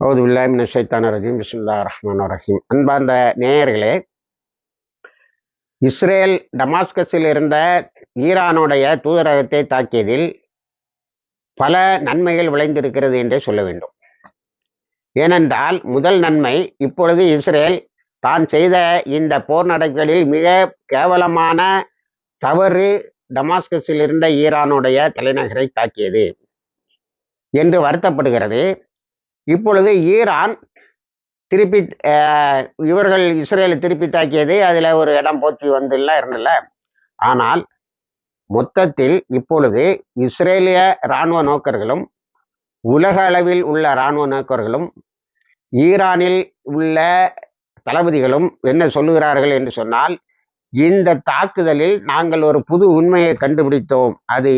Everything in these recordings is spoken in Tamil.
அவுது பில்லாமின் ஷைத்தான ரஜீம். பிஸ்மில்லா ரஹ்மான் ரஹீம். அன்பார்ந்த நேயர்களே இஸ்ரேல் டமாஸ்கஸில் இருந்த ஈரானுடைய தூதரகத்தை தாக்கியதில் பல நன்மைகள் விளைந்திருக்கிறது என்றே சொல்ல வேண்டும். ஏனென்றால் முதல் நன்மை இப்பொழுது இஸ்ரேல் தான் செய்த இந்த போர் நடவடிக்கைகளில் மிக கேவலமான தவறு டமாஸ்கஸில் இருந்த ஈரானுடைய தலைநகரை தாக்கியது என்று வருத்தப்படுகிறது. இப்பொழுது ஈரான் திருப்பி இவர்கள் இஸ்ரேலை திருப்பி தாக்கியது அதில் ஒரு இடம் போச்சு வந்துலாம் இருந்தல ஆனால் மொத்தத்தில் இப்பொழுது இஸ்ரேலிய இராணுவ நோக்கர்களும் உலக அளவில் உள்ள இராணுவ நோக்கர்களும் ஈரானில் உள்ள தளபதிகளும் என்ன சொல்லுகிறார்கள் என்று சொன்னால் இந்த தாக்குதலில் நாங்கள் ஒரு புது உண்மையை கண்டுபிடித்தோம். அது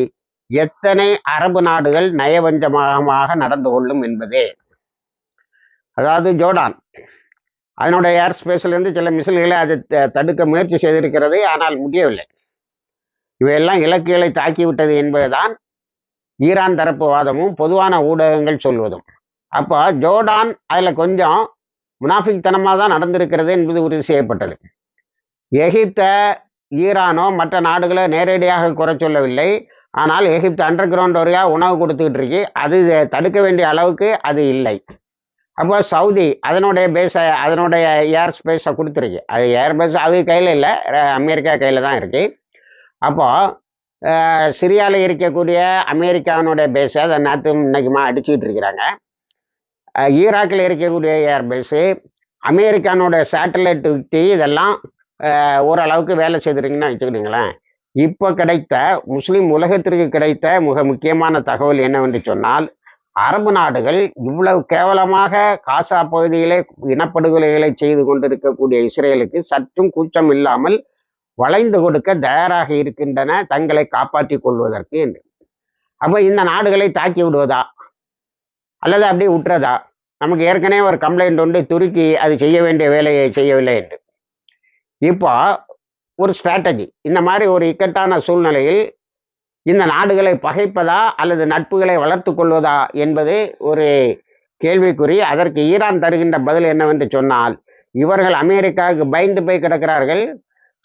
எத்தனை அரபு நாடுகள் நயவஞ்சமாக நடந்து கொள்ளும் என்பதே. அதாவது ஜோர்டான். அதனுடைய ஏர் ஸ்பேஸ்லேருந்து சில மிசில்களை அது தடுக்க முயற்சி செய்திருக்கிறது ஆனால் முடியவில்லை. இவையெல்லாம் இலக்குகளை தாக்கிவிட்டது என்பதுதான் ஈரான் தரப்பு வாதமும் பொதுவான ஊடகங்கள் சொல்வதும். அப்போ ஜோர்டான் அதில் கொஞ்சம் முனாஃபிக்தனமாக தான் நடந்திருக்கிறது என்பது உறுதி செய்யப்பட்டது. எகிப்த ஈரானோ மற்ற நாடுகளை நேரடியாக குறை சொல்லவில்லை. ஆனால் எகிப்து அண்டர் கிரவுண்ட் வரையாக உணவு கொடுத்துக்கிட்டு இருக்கு. அது தடுக்க வேண்டிய அளவுக்கு அது இல்லை. அப்போ சவுதி அதனுடைய பேஸை அதனுடைய ஏர் ஸ்பேஸை கொடுத்துருக்கு. அது ஏர் பேஸ் அது கையில் இல்லை அமெரிக்கா கையில் தான் இருக்குது அப்போது சிரியாவில் இருக்கக்கூடிய அமெரிக்காவினுடைய பேஸை அதை நாற்று இன்னைக்குமா அடிச்சுக்கிட்டு இருக்கிறாங்க. ஈராக்கில் இருக்கக்கூடிய ஏர் பேஸு அமெரிக்கானோட சேட்டலைட் யுக்தி இதெல்லாம் ஓரளவுக்கு வேலை செய்திருக்குன்னு வச்சுக்கிட்டீங்களேன். இப்போ கிடைத்த முஸ்லீம் உலகத்திற்கு கிடைத்த மிக முக்கியமான தகவல் என்னவென்று சொன்னால் அரபு நாடுகள் இவ்வளவு கேவலமாக காசா பகுதியிலே இனப்படுகொலைகளை செய்து கொண்டிருக்கக்கூடிய இஸ்ரேலுக்கு சற்றும் கூச்சம் இல்லாமல் வளைந்து கொடுக்க தயாராக இருக்கின்றன தங்களை காப்பாற்றிக் கொள்வதற்கு என்று. அப்போ இந்த நாடுகளை தாக்கி விடுவதா? அல்லது அப்படியே விட்டுறதா நமக்கு ஏற்கனவே ஒரு கம்ப்ளைண்ட் உண்டு துருக்கி அது செய்ய வேண்டிய வேலையை செய்யவில்லை என்று. இப்போ ஒரு ஸ்ட்ராட்டஜி இந்த மாதிரி ஒரு இக்கட்டான சூழ்நிலையில் இந்த நாடுகளை பகைப்பதா அல்லது நட்புகளை வளர்த்து கொள்வதா என்பது ஒரு கேள்விக்குறி. அதற்கு ஈரான் தருகின்ற பதில் என்னவென்று சொன்னால் இவர்கள் அமெரிக்காவுக்கு பயந்து போய் கிடக்கிறார்கள்.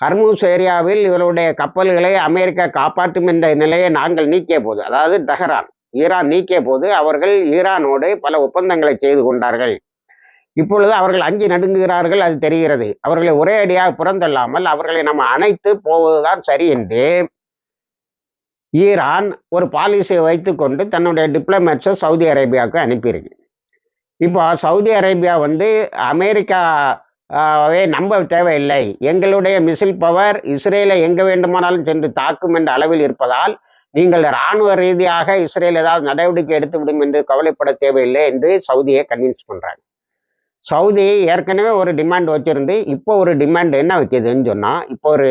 ஹர்மூஸ் ஏரியாவில் இவருடைய கப்பல்களை அமெரிக்கா காப்பாற்றும் என்ற நிலையை நாங்கள் நீக்கிய போது அதாவது தஹரான் ஈரான் நீக்கிய போது அவர்கள் ஈரானோடு பல ஒப்பந்தங்களை செய்து கொண்டார்கள். இப்பொழுது அவர்கள் அங்கி நடுங்குகிறார்கள் அது தெரிகிறது. அவர்களை ஒரே அடியாக புறந்தள்ளாமல் அவர்களை நம்ம அணைத்து போவதுதான் சரி என்று ஈரான் ஒரு பாலிசியை வைத்துக்கொண்டு தன்னுடைய டிப்ளமேட்ஸை சவுதி அரேபியாவுக்கு அனுப்பியிருக்கு. இப்போ சவுதி அரேபியா வந்து அமெரிக்காவே நம்ப தேவையில்லை. எங்களுடைய மிசில் பவர் இஸ்ரேலை எங்கே வேண்டுமானாலும் சென்று தாக்கும் என்ற அளவில் இருப்பதால் நீங்கள் இராணுவ ரீதியாக இஸ்ரேல் ஏதாவது நடவடிக்கை எடுத்துவிடும் என்று கவலைப்பட தேவையில்லை என்று சவுதியை கன்வின்ஸ் பண்ணுறாங்க சவுதி ஏற்கனவே ஒரு டிமாண்ட் வச்சிருந்து இப்போ ஒரு டிமாண்ட் என்ன வைக்கிதுன்னு சொன்னால் இப்போ ஒரு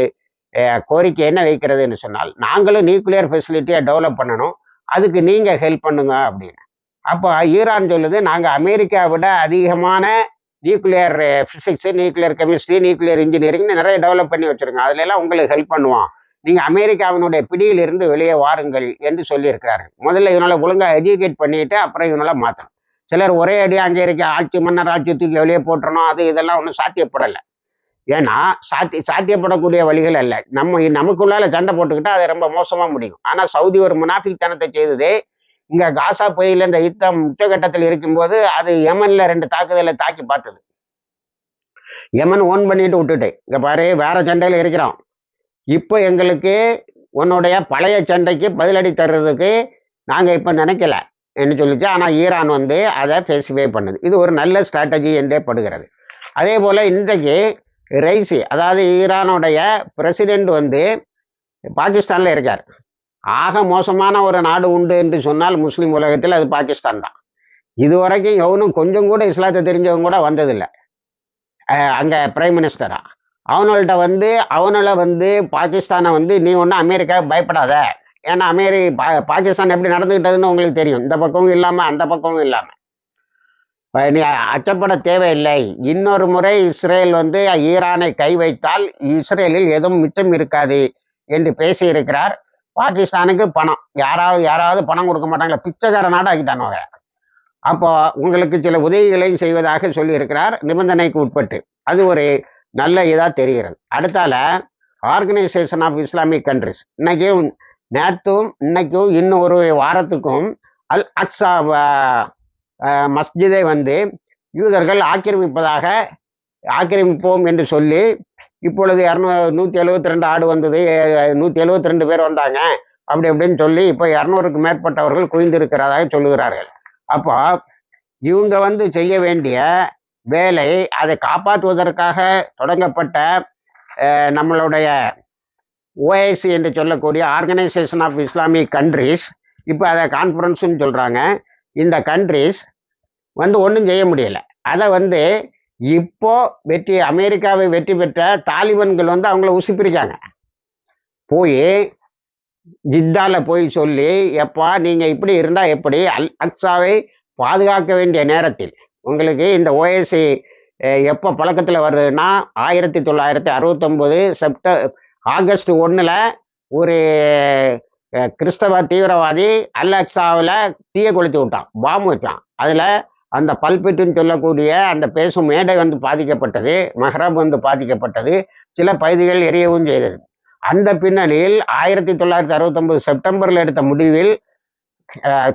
கோரிக்கை என்ன வைக்கிறதுன்னு சொன்னால் நாங்களும் நியூக்ளியர் ஃபெசிலிட்டியை டெவலப் பண்ணணும். அதுக்கு நீங்கள் ஹெல்ப் பண்ணுங்க அப்படின்னு. அப்போ ஈரான் சொல்லுது நாங்கள் அமெரிக்கா விட அதிகமான nuclear physics nuclear chemistry nuclear இன்ஜினியரிங்னு நிறைய டெவலப் பண்ணி வச்சுருங்க அதுலலாம் உங்களுக்கு ஹெல்ப் பண்ணுவோம். நீங்கள் அமெரிக்காவினுடைய பிடியிலிருந்து வெளியே வாருங்கள் என்று சொல்லியிருக்கிறாரு. முதல்ல இவனால் ஒழுங்காக எஜுகேட் பண்ணிட்டு அப்புறம் இவனால் மாற்றணும் சிலர் ஒரே அடி அங்கே இருக்க ஆட்சி மன்னர் ஆட்சி தூக்கி வெளியே போட்டுறணும் அது இதெல்லாம் ஒன்றும் சாத்தியப்படலை. ஏன்னா சாத்தி சாத்தியப்படக்கூடிய வழிகள் அல்ல. நம்ம நமக்குள்ளால சண்டை போட்டுக்கிட்டா அது ரொம்ப மோசமா முடியும். ஆனால் சவுதி ஒரு முனாஃபிக்தனத்தை செய்தது இங்க காசா புயல இந்த யுத்தம் உச்சகட்டத்தில் இருக்கும்போது அது யமன்ல ரெண்டு தாக்குதலை தாக்கி பார்த்தது. யமன் ஓன் பண்ணிட்டு விட்டுட்டு இங்க பாரு வேற சண்டையில இருக்கிறோம் இப்போ எங்களுக்கு உன்னுடைய பழைய சண்டைக்கு பதிலடி தர்றதுக்கு நாங்கள் இப்போ நினைக்கல என்று சொல்லிச்சு ஆனால் ஈரான் வந்து அதை ஃபேசிஃபை பண்ணுது. இது ஒரு நல்ல ஸ்ட்ராட்டஜி என்றே படுகிறது. அதே போல் இன்றைக்கு ரைசி அதாவது ஈரானுடைய பிரசிடெண்ட் வந்து பாகிஸ்தானில் இருக்கார். ஆக மோசமான ஒரு நாடு உண்டு என்று சொன்னால் முஸ்லீம் உலகத்தில் அது பாகிஸ்தான் தான். இது வரைக்கும் எவனும் கொஞ்சம் கூட இஸ்லாத்தை தெரிஞ்சவங்க கூட வந்ததில்லை. அங்கே பிரைம் மினிஸ்டரா அவனோள்கிட்ட வந்து அவனால வந்து பாகிஸ்தானை வந்து நீ ஒன்றும் அமெரிக்கா பயப்படாத. ஏன்னா அமெரி பா பாகிஸ்தான் எப்படி நடந்துக்கிட்டதுன்னு உங்களுக்கு தெரியும். இந்த பக்கமும் இல்லாமல் அந்த பக்கமும் இல்லாமல் நீ அச்சப்பட தேவையில்லை. இன்னொரு முறை இஸ்ரேல் வந்து ஈரானை கை வைத்தால் இஸ்ரேலில் எதுவும் மிச்சம் இருக்காது என்று பேசியிருக்கிறார். பாகிஸ்தானுக்கு பணம். யாராவது யாராவது பணம் கொடுக்க மாட்டாங்களா? பிச்சைக்கார நாடு ஆக்கிட்டானுவாங்க அப்போ உங்களுக்கு சில உதவிகளையும் செய்வதாக சொல்லியிருக்கிறார். நிபந்தனைக்கு உட்பட்டு. அது ஒரு நல்ல இதாக தெரிகிறது. அடுத்தால ஆர்கனைசேஷன் ஆஃப் இஸ்லாமிக் கண்ட்ரிஸ் இன்னைக்கும் நேற்றும் இன்னைக்கும் இன்னும் ஒரு வாரத்துக்கும் அல் அக்ஸா மஸ்ஜிதை வந்து யூதர்கள் ஆக்கிரமிப்பதாக ஆக்கிரமிப்போம் என்று சொல்லி இப்பொழுது இரநூ நூற்றி எழுபத்தி ரெண்டு ஆடு வந்தது நூற்றி எழுபத்தி ரெண்டு பேர் வந்தாங்க. அப்படி அப்படின்னு சொல்லி இப்போ இரநூறுக்கு மேற்பட்டவர்கள் குவிந்திருக்கிறதாக சொல்லுகிறார்கள். அப்போ இவங்க வந்து செய்ய வேண்டிய வேலை அதை காப்பாற்றுவதற்காக தொடங்கப்பட்ட நம்மளுடைய ஓஎஸ் என்று சொல்லக்கூடிய ஆர்கனைசேஷன் ஆஃப் இஸ்லாமிக் கண்ட்ரிஸ் இப்போ அதை கான்ஃபரன்ஸுன்னு சொல்கிறாங்க இந்த கண்ட்ரிஸ் வந்து ஒன்றும் செய்ய முடியல. அதை வந்து இப்போ வெற்றி அமெரிக்காவை வெற்றி பெற்ற தாலிபன்கள் வந்து அவங்கள உசுப்பிருக்காங்க. போய் ஜித்தால போய் சொல்லி எப்பா நீங்க இப்படி இருந்தா எப்படி? அல் அக்ஸாவை பாதுகாக்க வேண்டிய நேரத்தில் உங்களுக்கு இந்த ஓஎஸ்சி எப்போ பழக்கத்தில் வருதுன்னா ஆயிரத்தி தொள்ளாயிரத்தி அறுபத்தொம்போது செப்ட ஆகஸ்ட் ஒன்றில் ஒரு கிறிஸ்தவ தீவிரவாதி அல் அக்ஸாவில் தீய கொளுத்தி விட்டான். பாம்பு வச்சான். அதில் அந்த பல்பிட்டுன்னு சொல்லக்கூடிய அந்த பேசும் மேடை வந்து பாதிக்கப்பட்டது மஹ்ரப் வந்து பாதிக்கப்பட்டது சில பகுதிகள் எரியவும் செய்தது. அந்த பின்னணியில் ஆயிரத்தி தொள்ளாயிரத்தி அறுபத்தொன்பது செப்டம்பரில் எடுத்த முடிவில்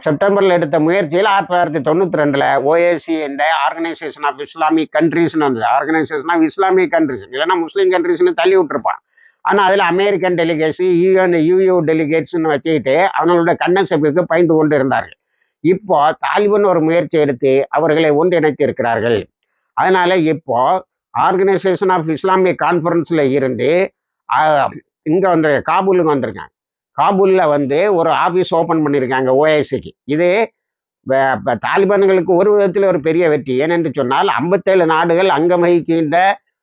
செப்டம்பரில் எடுத்த முயற்சியில் ஆயிரத்தி தொள்ளாயிரத்தி தொண்ணூற்றி ரெண்டில் ஓஏசி என்ற ஆர்கனைசேஷன் ஆஃப் இஸ்லாமிக் கண்ட்ரிஸ்னு வந்தது. ஆர்கனைசேஷன் ஆஃப் இஸ்லாமிக் கண்ட்ரிஸ் இல்லைன்னா முஸ்லீம் கண்ட்ரிஸ்னு தள்ளி விட்டுருப்பான். ஆனால் அதில் அமெரிக்கன் டெலிகேட்ஸு யூஎன் யூயூ டெலிகேட்ஸ்னு வச்சுக்கிட்டு அவங்களோட கண்டன்செப்புக்கு பயந்து கொண்டு இருந்தார்கள். இப்போ தாலிபன் ஒரு முயற்சி எடுத்து அவர்களை ஒன்றிணைத்து இருக்கிறார்கள் அதனால இப்போ ஆர்கனைசேஷன் ஆஃப் இஸ்லாமிக் கான்ஃபரன்ஸில் இருந்து இங்கே இங்க வந்து காபூலுக்கு வந்திருக்காங்க. காபூலில் வந்து ஒரு ஆஃபீஸ் ஓப்பன் பண்ணியிருக்காங்க ஓஎஸ்சிக்கு இது தாலிபான்களுக்கு ஒரு விதத்தில் ஒரு பெரிய வெற்றி. ஏனென்று சொன்னால் ஐம்பத்தேழு நாடுகள் அங்கம் வகிக்கின்ற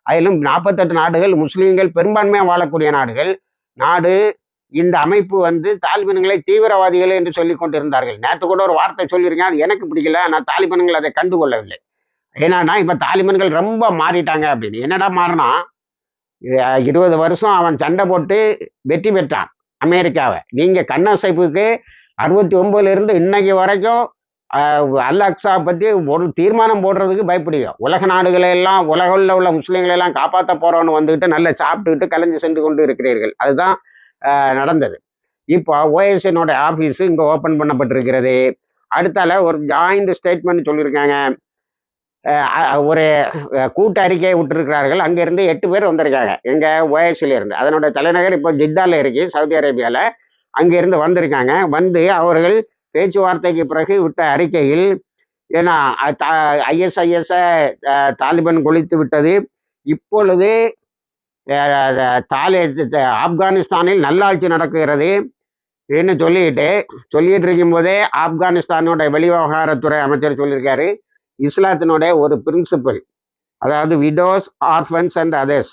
அதிலும் நாற்பத்தெட்டு நாடுகள் முஸ்லீம்கள் பெரும்பான்மையாக வாழக்கூடிய நாடுகள். நாடு இந்த அமைப்பு வந்து தாலிபன்களை தீவிரவாதிகள் என்று சொல்லி கொண்டிருந்தார்கள். நேற்று கூட ஒரு வார்த்தை சொல்லியிருக்கேன் அது எனக்கு பிடிக்கல நான் தாலிபன்கள் அதை கண்டுகொள்ளவில்லை ஏன்னா இப்போ தாலிபன்கள் ரொம்ப மாறிட்டாங்க அப்படின்னு. என்னடா மாறினா இருபது வருஷம் அவன் சண்டை போட்டு வெற்றி பெற்றான் அமெரிக்காவை. நீங்கள் கண்ணசைப்புக்கு அறுபத்தி ஒன்பதுலேருந்து இன்னைக்கு வரைக்கும் அஹ், அல் அக்ஸா பற்றி ஒரு தீர்மானம் போடுறதுக்கு பயப்படுங்க. உலக நாடுகளை எல்லாம் உலகில் உள்ள முஸ்லீம்களை எல்லாம் காப்பாற்ற போகிறோன்னு வந்துக்கிட்டு நல்லா சாப்பிட்டுக்கிட்டு கலைஞ்சு சென்று கொண்டு இருக்கிறீர்கள். அதுதான் நடந்தது. இப்போ ஓஎஸ்எனோட ஆஃபீஸ் இங்கே ஓப்பன் பண்ணப்பட்டிருக்கிறது. அடுத்தால ஒரு ஜாயிண்ட் ஸ்டேட்மெண்ட் சொல்லியிருக்காங்க ஒரு கூட்ட கூட்டு அறிக்கையை விட்டுருக்கிறார்கள். அங்கேருந்து எட்டு பேர் வந்திருக்காங்க. எங்கள் ஓஎஸ்சில் இருந்து அதனோட தலைநகர் இப்போ ஜித்தாவில் இருக்கு சவுதி அரேபியாவில் அங்கேருந்து வந்திருக்காங்க. வந்து அவர்கள் பேச்சுவார்த்தைக்கு பிறகு விட்ட அறிக்கையில் ஏன்னா ஐஎஸ்ஐஎஸ்ஐ தாலிபான் கொளித்து விட்டது. இப்பொழுது தாலே த- ஆப்கானிஸ்தானில் நல்லாட்சி நடக்கிறது என்று சொல்லிட்டு சொல்லிட்டு இருக்கும் போதே ஆப்கானிஸ்தானோட வெளிவிவகாரத்துறை அமைச்சர் சொல்லியிருக்காரு. இஸ்லாத்தினுடைய ஒரு பிரின்சிபல் அதாவது விடோஸ் ஆர்ஃபன்ஸ் அண்ட் அதர்ஸ்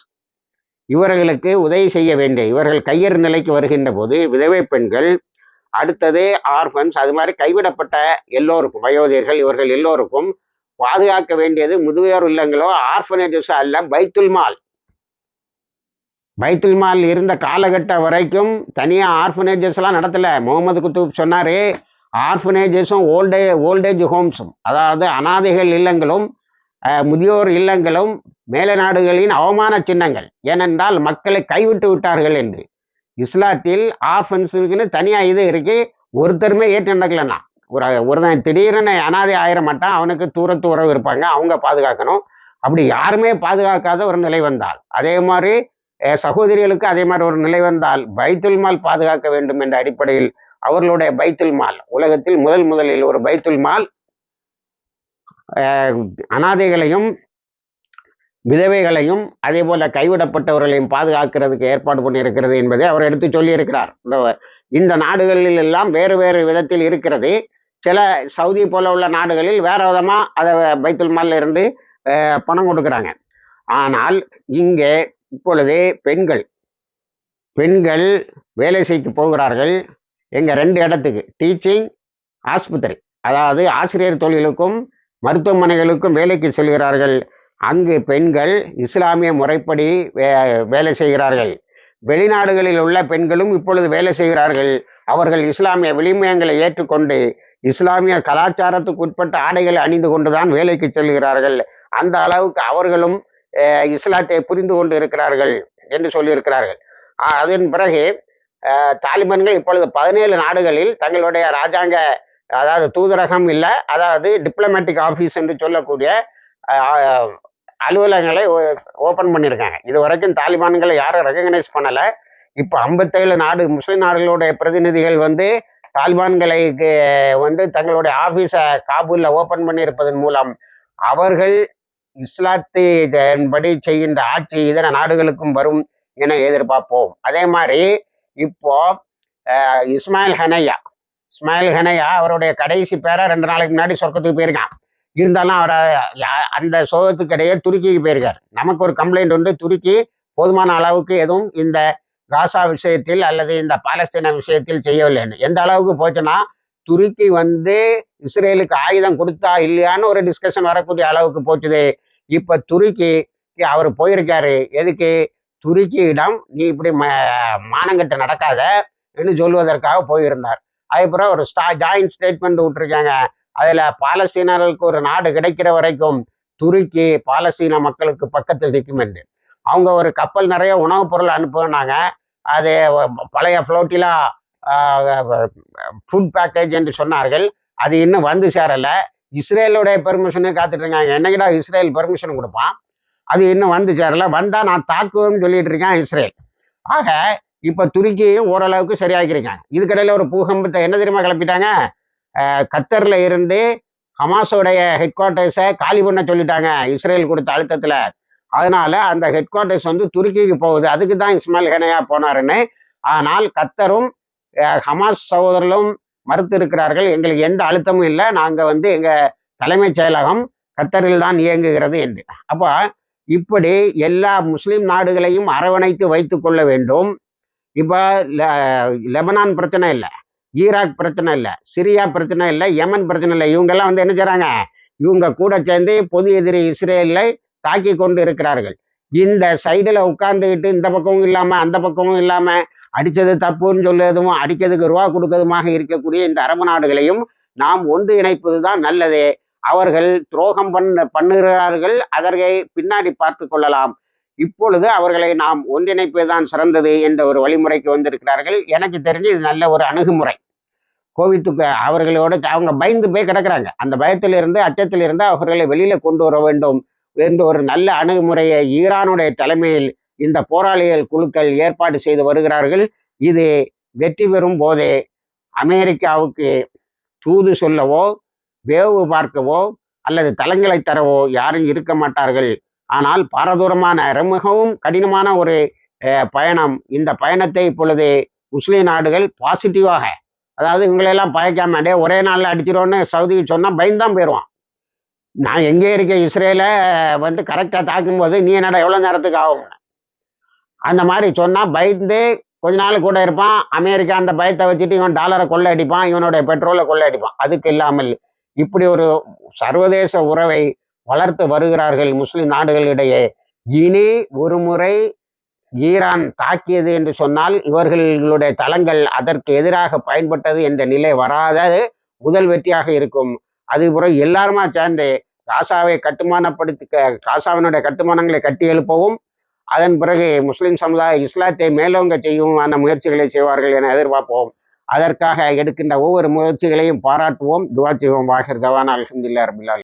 இவர்களுக்கு உதவி செய்ய வேண்டிய இவர்கள் கையறு நிலைக்கு வருகின்ற போது விதவை பெண்கள் அடுத்தது ஆர்ஃபன்ஸ் அது மாதிரி கைவிடப்பட்ட எல்லோருக்கும் வயோதிகர்கள் இவர்கள் எல்லோருக்கும் பாதுகாக்க வேண்டியது முதியோர் இல்லங்களோ ஆர்ஃபனேஜஸ் அல்ல பைத்துல் மால். பைத்துல் மால் இருந்த காலகட்டம் வரைக்கும் தனியாக ஆர்ஃபனேஜஸ்லாம் நடத்தலை. முகமது குத்தூப் சொன்னார் ஆர்ஃபனேஜஸும் ஓல்டே ஓல்டேஜ் ஹோம்ஸும் அதாவது அனாதைகள் இல்லங்களும் முதியோர் இல்லங்களும் மேல நாடுகளின் அவமான சின்னங்கள் ஏனென்றால் மக்களை கைவிட்டு விட்டார்கள் என்று. இஸ்லாத்தில் ஆர்ஃபன்ஸுக்குன்னு தனியாக இது இருக்கு ஒருத்தருமே ஏற்று நடக்கலன்னா ஒரு ஒருத்தன் திடீர்னு அனாதை ஆயிர மாட்டான் அவனுக்கு தூரத்து உறவு இருப்பாங்க அவங்க பாதுகாக்கணும். அப்படி யாருமே பாதுகாக்காத ஒரு நிலை வந்தால். அதே மாதிரி சகோதரிகளுக்கு அதே மாதிரி ஒரு நிலை வந்தால் பைத்துல் மால் பாதுகாக்க வேண்டும் என்ற அடிப்படையில் அவர்களுடைய பைத்துல் மால். உலகத்தில் முதல் முதலில் ஒரு பைத்துல் மால் அனாதைகளையும் விதவைகளையும் அதே போல கைவிடப்பட்டவர்களையும் பாதுகாக்கிறதுக்கு ஏற்பாடு பண்ணியிருக்கிறது என்பதை அவர் எடுத்து சொல்லியிருக்கிறார். இந்த இந்த நாடுகளில் எல்லாம் வேறு வேறு விதத்தில் இருக்கிறது. சில சவுதி போல உள்ள நாடுகளில் வேற விதமா அதை பைத்துல் மாலில் இருந்து பணம் கொடுக்குறாங்க. ஆனால் இங்கே இப்பொழுது பெண்கள் பெண்கள் வேலை செய்ய போகிறார்கள். எங்கள் ரெண்டு இடத்துக்கு டீச்சிங் ஆஸ்பத்திரி. அதாவது ஆசிரியர் தொழிலுக்கும் மருத்துவமனைகளுக்கும் வேலைக்கு செல்கிறார்கள். அங்கு பெண்கள் இஸ்லாமிய முறைப்படி வே- வேலை செய்கிறார்கள். வெளிநாடுகளில் உள்ள பெண்களும் இப்பொழுது வேலை செய்கிறார்கள். அவர்கள் இஸ்லாமிய விளிமயங்களை ஏற்றுக்கொண்டு இஸ்லாமிய கலாச்சாரத்துக்கு உட்பட்ட ஆடைகளை அணிந்து கொண்டுதான் வேலைக்கு செல்கிறார்கள். அந்த அளவுக்கு அவர்களும் இஸ்லாத்தை புரிந்து கொண்டு இருக்கிறார்கள் என்று சொல்லியிருக்கிறார்கள். அதன் பிறகு தாலிபான்கள் இப்பொழுது பதினேழு நாடுகளில் தங்களுடைய ராஜாங்க அதாவது தூதரகம் இல்லை அதாவது டிப்ளமேட்டிக் ஆஃபீஸ் என்று சொல்லக்கூடிய அலுவலகங்களை ஓப்பன் பண்ணியிருக்காங்க. இது வரைக்கும் தாலிபான்களை யாரும் ரெகக்னைஸ் பண்ணலை. இப்போ ஐம்பத்தேழு நாடு முஸ்லீம் நாடுகளுடைய பிரதிநிதிகள் வந்து தாலிபான்களுக்கு வந்து தங்களுடைய ஆஃபீஸை காபூலில் ஓப்பன் பண்ணியிருப்பதன் மூலம் அவர்கள் இஸ்லாத்தின் படி செய்கின்ற ஆட்சி இதர நாடுகளுக்கும் வரும் என எதிர்பார்ப்போம். அதே மாதிரி இப்போ இஸ்மாயில் ஹனையா இஸ்மாயில் ஹனையா அவருடைய கடைசி பேரை ரெண்டு நாளைக்கு முன்னாடி சொர்க்கத்துக்கு போயிருக்கான். இருந்தாலும் அவர் அந்த சோகத்துக்கிடையே துருக்கிக்கு போயிருக்கார். நமக்கு ஒரு கம்ப்ளைண்ட் உண்டு. துருக்கி போதுமான அளவுக்கு எதுவும் இந்த காசா விஷயத்தில் அல்லது இந்த பாலஸ்தீன விஷயத்தில் செய்யவில்லைன்னு எந்த அளவுக்கு போச்சுன்னா துருக்கி வந்து இஸ்ரேலுக்கு ஆயுதம் கொடுத்தா இல்லையான்னு ஒரு டிஸ்கஷன் வரக்கூடிய அளவுக்கு போச்சுது. இப்ப துருக்கி அவர் போயிருக்காரு. எதுக்கு? துருக்கியிடம் நீ இப்படி ம- நடக்காத என்று சொல்வதற்காக போயிருந்தார். அதுக்கப்புறம் ஒரு ஸ்டா ஜாயிண்ட் ஸ்டேட்மெண்ட் விட்டுருக்காங்க. அதில் பாலஸ்தீனர்களுக்கு ஒரு நாடு கிடைக்கிற வரைக்கும் துருக்கி பாலஸ்தீன மக்களுக்கு பக்கத்தில் நிற்கும் என்று. அவங்க ஒரு கப்பல் நிறைய உணவுப் பொருள் அனுப்புனாங்க. அது பழைய ஃப்ளோட்டிலா ஃபுட் பேக்கேஜ் என்று சொன்னார்கள். அது இன்னும் வந்து சேரலை. இஸ்ரேலுடைய பெர்மிஷனு காத்துட்ருக்காங்க என்னைக்கிடா இஸ்ரேல் பெர்மிஷன் கொடுப்பான்? அது இன்னும் வந்து சேரல. வந்தால் நான் தாக்குவேன்னு சொல்லிட்டு இருக்கேன் இஸ்ரேல். ஆக இப்போ துருக்கியும் ஓரளவுக்கு சரியாக்கியிருக்காங்க இதுக்கடையில் ஒரு பூகம்பத்தை என்ன தெரியுமா கிளப்பிட்டாங்க? கத்தரில் இருந்து ஹமாஸோடைய ஹெட் குவார்ட்டர்ஸை காலி பண்ண சொல்லிட்டாங்க. இஸ்ரேல் கொடுத்த அழுத்தத்தில். அதனால அந்த ஹெட் குவார்ட்டர்ஸ் வந்து துருக்கிக்கு போகுது. அதுக்கு தான் இஸ்மாயில் ஹெனையா போனாருன்னு. ஆனால் கத்தரும் ஹமாஸ் சகோதரர்களும் மறுத்து இருக்கிறார்கள் எங்களுக்கு எந்த அழுத்தமும் இல்லை. நாங்கள் வந்து எங்கள் தலைமைச் செயலகம் கத்தரில் தான் இயங்குகிறது என்று. அப்போ இப்படி எல்லா முஸ்லிம் நாடுகளையும் அரவணைத்து வைத்து கொள்ள வேண்டும். இப்போ லெபனான் பிரச்சனை இல்லை. ஈராக் பிரச்சனை இல்லை. சிரியா பிரச்சனை இல்லை. யமன் பிரச்சனை இல்லை. இவங்கெல்லாம் வந்து என்ன செய்றாங்க? இவங்க கூட சேர்ந்து பொது எதிரி இஸ்ரேலை தாக்கி கொண்டு இருக்கிறார்கள். இந்த சைடில் உட்கார்ந்துக்கிட்டு இந்த பக்கமும் இல்லாமல் அந்த பக்கமும் இல்லாமல் அடித்தது தப்புன்னு சொல்லுவதும் அடிக்கிறதுக்கு ரூபா கொடுக்கறதுமாக இருக்கக்கூடிய இந்த அரபு நாடுகளையும் நாம் ஒன்று இணைப்பது தான் நல்லது. அவர்கள் துரோகம் பண்ண பண்ணுகிறார்கள் அதற்கை பின்னாடி பார்த்து கொள்ளலாம். இப்பொழுது அவர்களை நாம் ஒன்றிணைப்பதுதான் சிறந்தது என்ற ஒரு வழிமுறைக்கு வந்திருக்கிறார்கள். எனக்கு தெரிஞ்சு இது நல்ல ஒரு அணுகுமுறை. கோவித்துக்கு அவர்களோட அவங்க பயந்து போய் கிடக்குறாங்க. அந்த பயத்திலிருந்து அச்சத்திலிருந்து அவர்களை வெளியில கொண்டு வர வேண்டும் என்ற ஒரு நல்ல அணுகுமுறையை ஈரானுடைய தலைமையில் இந்த போராளிகள் குழுக்கள் ஏற்பாடு செய்து வருகிறார்கள். இது வெற்றி பெறும் போதே அமெரிக்காவுக்கு தூது சொல்லவோ வேவு பார்க்கவோ அல்லது தளங்களை தரவோ யாரும் இருக்க மாட்டார்கள். ஆனால் பாரதூரமான மிகவும் கடினமான ஒரு பயணம். இந்த பயணத்தை இப்பொழுது முஸ்லீம் நாடுகள் பாசிட்டிவாக அதாவது இவங்களெல்லாம் பயக்காம டே ஒரே நாளில் அடிச்சிடும்னு சவுதி சொன்னால் பயந்தான் போயிடுவான் நான் எங்கே இருக்க இஸ்ரேலை வந்து கரெக்டாக தாக்கும்போது நீ என்னடா எவ்வளோ நேரத்துக்கு ஆகும்? அந்த மாதிரி சொன்னால் பயந்து கொஞ்ச நாள் கூட இருப்பான். அமெரிக்கா அந்த பயத்தை வச்சுட்டு இவன் டாலரை கொள்ளை அடிப்பான் இவனுடைய பெட்ரோலை கொள்ளை அடிப்பான் அதுக்கு இல்லாமல் இப்படி ஒரு சர்வதேச உறவை வளர்த்து வருகிறார்கள் முஸ்லிம் நாடுகளிடையே. இனி ஒரு முறை ஈரான் தாக்கியது என்று சொன்னால் இவர்களுடைய தளங்கள் அதற்கு எதிராக பயன்பட்டது என்ற நிலை வராதது முதல் வெற்றியாக இருக்கும். அதுபுறம் எல்லாருமா சேர்ந்து காசாவை கட்டுமானப்படுத்தி காசாவினுடைய கட்டுமானங்களை கட்டி எழுப்பவும் அதன் பிறகு முஸ்லிம் சமுதாய இஸ்லாத்தை மேலோங்க செய்யுமான முயற்சிகளை செய்வார்கள் என எதிர்பார்ப்போம். அதற்காக எடுக்கின்ற ஒவ்வொரு முயற்சிகளையும் பாராட்டுவோம் துவா செய்வோம். வாஹிர் தவான் அலமதுல்லா ரபில்லா